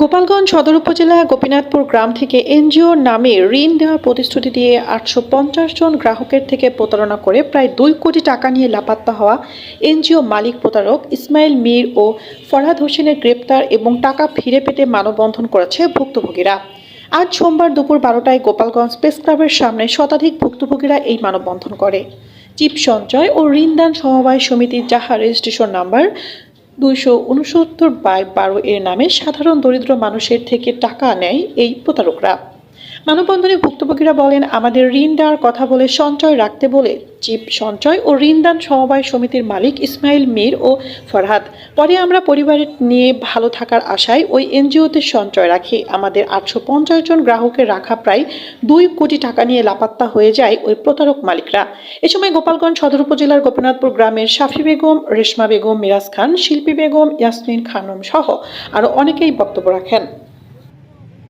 গোপালগঞ্জ সদর উপজেলা গোপীনাথপুর গ্রাম থেকে এনজিও নামে ঋণ দেওয়ার প্রতিশ্রুতি দিয়ে আটশো পঞ্চাশ জন গ্রাহকের থেকে প্রতারণা করে প্রায় দুই কোটি টাকা নিয়ে লাপাত্তা হওয়া এনজিও মালিক প্রতারক ইসমাইল মীর ও ফরহাদ হোসেনের গ্রেপ্তার এবং টাকা ফিরে পেতে মানববন্ধন করেছে ভুক্তভোগীরা। আজ সোমবার দুপুর বারোটায় গোপালগঞ্জ প্রেস ক্লাবের সামনে শতাধিক ভুক্তভোগীরা এই মানববন্ধন করে। চিপ সঞ্চয় ও ঋণদান সমবায় সমিতির যাহা রেজিস্ট্রেশন নাম্বার দুইশো উনসত্তর বাই বারো এর নামে সাধারণ দরিদ্র মানুষের থেকে টাকা নেয় এই প্রতারকরা। মানববন্ধনে ভুক্তভোগীরা বলেন, আমাদের ঋণ দেওয়ার কথা বলে সঞ্চয় রাখতে বলে চিপ সঞ্চয় ও ঋণদান সমবায় সমিতির মালিক ইসমাইল মীর ও ফরহাদ। পরে আমরা পরিবারের নিয়ে ভালো থাকার আশায় ওই এনজিওতে সঞ্চয় রাখি। আমাদের আটশো পঞ্চাশ জন গ্রাহকের রাখা প্রায় দুই কোটি টাকা নিয়ে লাপাত্তা হয়ে যায় ওই প্রতারক মালিকরা। এ সময় গোপালগঞ্জ সদর উপজেলার গোপীনাথপুর গ্রামের শাফি বেগম, রেশমা বেগম, মিরাজ খান, শিল্পী বেগম, ইয়াসমিন খানম সহ আরও অনেকেই বক্তব্য রাখেন।